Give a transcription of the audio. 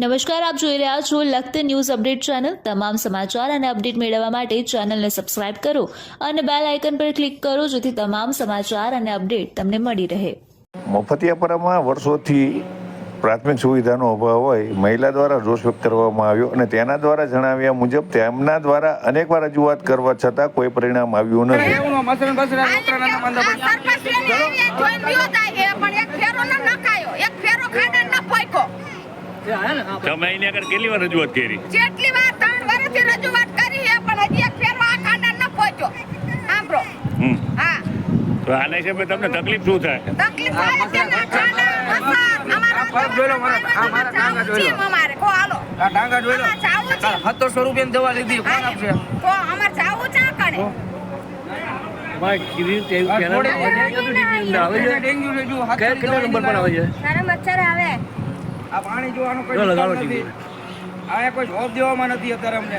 નમસ્કાર આપ જોઈ રહ્યા છો લખત ન્યૂઝ અપડેટ ચેનલ. તમામ સમાચાર અને અપડેટ મેળવવા માટે ચેનલને સબસ્ક્રાઇબ કરો અને બેલ આઇકન પર ક્લિક કરો જેથી તમામ સમાચાર અને અપડેટ તમને મળી રહે. મફતિયાપરામાં વર્ષોથી પ્રાથમિક સુવિધાનો અભાવ હોય મહિલા દ્વારા રોષ વ્યક્ત કરવામાં આવ્યો અને તેના દ્વારા જણાવ્યા મુજબ તેમના દ્વારા અનેકવાર રજૂઆત કરવા છતાં કોઈ પરિણામ આવ્યું નથી એવું મસરણ બસરણ છોકરાના ના માંદા આ સરપંચને આવી જોઈને ગયો તાય એ પણ એક ફેરો ન નખાયો એક ફેરો ખાડા ન ફોયકો તમે એની આગળ કેટલી વાર રજૂઆત કરી? જેટલી વાર ત્રણ વર્ષથી રજૂઆત કરી છે પણ હજી એક ફેરો આ ખાડા ન પહોંચ્યો સાંભળો. હમ. હા. તો આના હિસાબે તમને તકલીફ શું થાય? તકલીફ થાય છે ને ખાડા અમારા ફરક જોઈ લો મારા. આ મારા ટાંગા જોઈ લો. અમારે. કો હાલો. આ ટાંગા જોઈ લો જાવું છે. સત્તરસો રૂપિયાની દવા લીધી. કોણ આપશે? કો અમારે જાવું ચા કણે ડેન્ગ્યુ છે જો હાથ તારે મચ્છર આવે. આ પાણી જોવાનું કોઈ નથી. આ કોઈ જોબ દેવામાં નથી અત્યારે અમને.